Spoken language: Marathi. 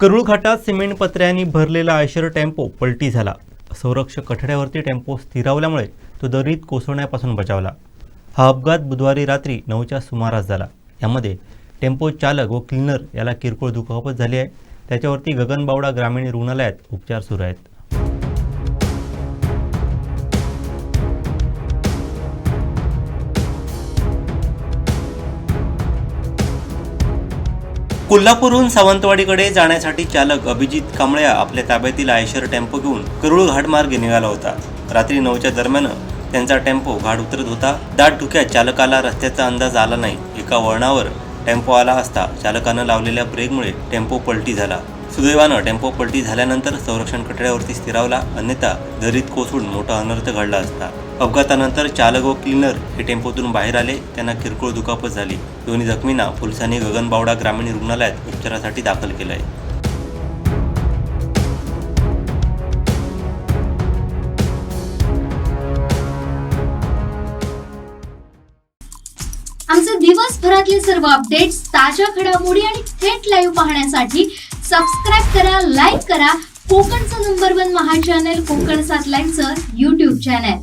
करुळ घाटात सिमेंट पत्र्यांनी भरलेला आयशर टेम्पो पलटी झाला. संरक्षक कठड्यावरती टेम्पो स्थिरावल्यामुळे तो दरीत कोसळण्यापासून बचावला. हा अपघात बुधवारी रात्री नऊच्या सुमारास झाला. यामध्ये टेम्पो चालक व क्लिनर याला किरकोळ दुखापत झाली आहे. त्याच्यावरती गगनबावडा ग्रामीण रुग्णालयात उपचार सुरू आहेत. कोल्हापूरहून सावंतवाडीकडे जाण्यासाठी चालक अभिजित कांबळे आपल्या ताब्यातील आयशर टेम्पो घेऊन करुळ घाट मार्गे निघाला होता. रात्री नऊच्या दरम्यान त्यांचा टेम्पो घाट उतरत होता. दाट धुक्यात चालकाला रस्त्याचा अंदाज आला नाही. एका वळणावर टेम्पो आला असता चालकानं लावलेल्या ब्रेकमुळे टेम्पो पलटी झाला. सुदैवानं टेम्पो पलटी झाल्यानंतर संरक्षण कटड्यावरती स्थिरावला. अन्यथा दरीत कोसळून मोठा अनर्थ घडला असता. अपघातानंतर चालक व क्लिनर हे टेम्पोतून बाहेर आले. त्यांना किरकोळ दुखापत झाली. दोन्ही जखमींना पोलिसांनी गगनबावडा ग्रामीण रुग्णालयात उपचारासाठी दाखल केलं आहे आमचे दिवसभरातले सर्व अपडेट्स ताज्या घडामोडी आणि थेट लाईव्ह पाहण्यासाठी सबस्क्राईब करा लाईक करा. कोकणचं नंबर वन महा चॅनल कोकण सात लाईव्हचं युट्यूब चॅनल